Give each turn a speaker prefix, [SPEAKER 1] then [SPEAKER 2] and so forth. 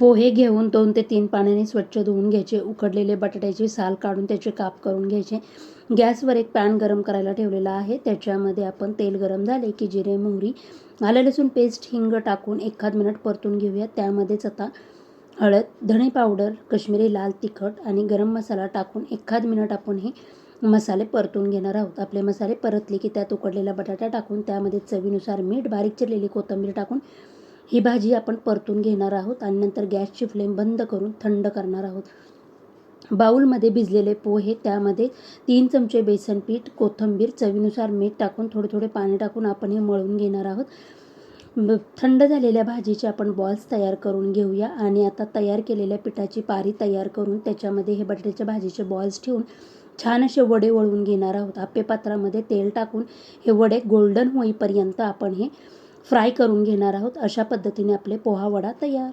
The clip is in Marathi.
[SPEAKER 1] पोहे घेऊन दोन ते तीन पाण्याने स्वच्छ धुवून घ्यायचे उकडलेले बटाट्याची साल काढून त्याचे काप करून घ्यायचे. गॅसवर एक पॅन गरम करायला ठेवलेला आहे. त्याच्यामध्ये आपण तेल गरम झाले की जिरे मोहरी आलं लसूण पेस्ट हिंग टाकून एखाद मिनिट परतून घेऊया त्यामध्येच आता हळद धणे पावडर कश्मीरी लाल तिखट आणि गरम मसाला टाकून एखाद मिनिट आपण हे मसाले परतून घेणार आहोत. आपले मसाले परतले की त्यात उकडलेला बटाटा टाकून त्यामध्ये चवीनुसार मीठ बारीक चिरलेली कोथिंबीर टाकून ही भाजी आपण परतून घेणार आहोत आणि नंतर गॅसची फ्लेम बंद करून थंड करणार आहोत. बाऊलमध्ये भिजलेले पोहे त्यामध्ये तीन चमचे बेसन पीठ कोथिंबीर चवीनुसार मीठ टाकून थोडे थोडे पाणी टाकून आपण हे मळून घेणार आहोत. थंड झालेल्या भाजीचे आपण बॉल्स तयार करून घेऊया आणि आता तयार केलेल्या पिठाची पारी तयार करून त्याच्यामध्ये हे बटाट्याच्या भाजीचे बॉल्स ठेवून छान असे वडे वळवून घेणार आहोत. आप्पे पात्रामध्ये तेल टाकून हे वडे गोल्डन होईपर्यंत आपण हे फ्राय करून घेणार आहोत. अशा पद्धतीने आपले पोहा वडा तयार.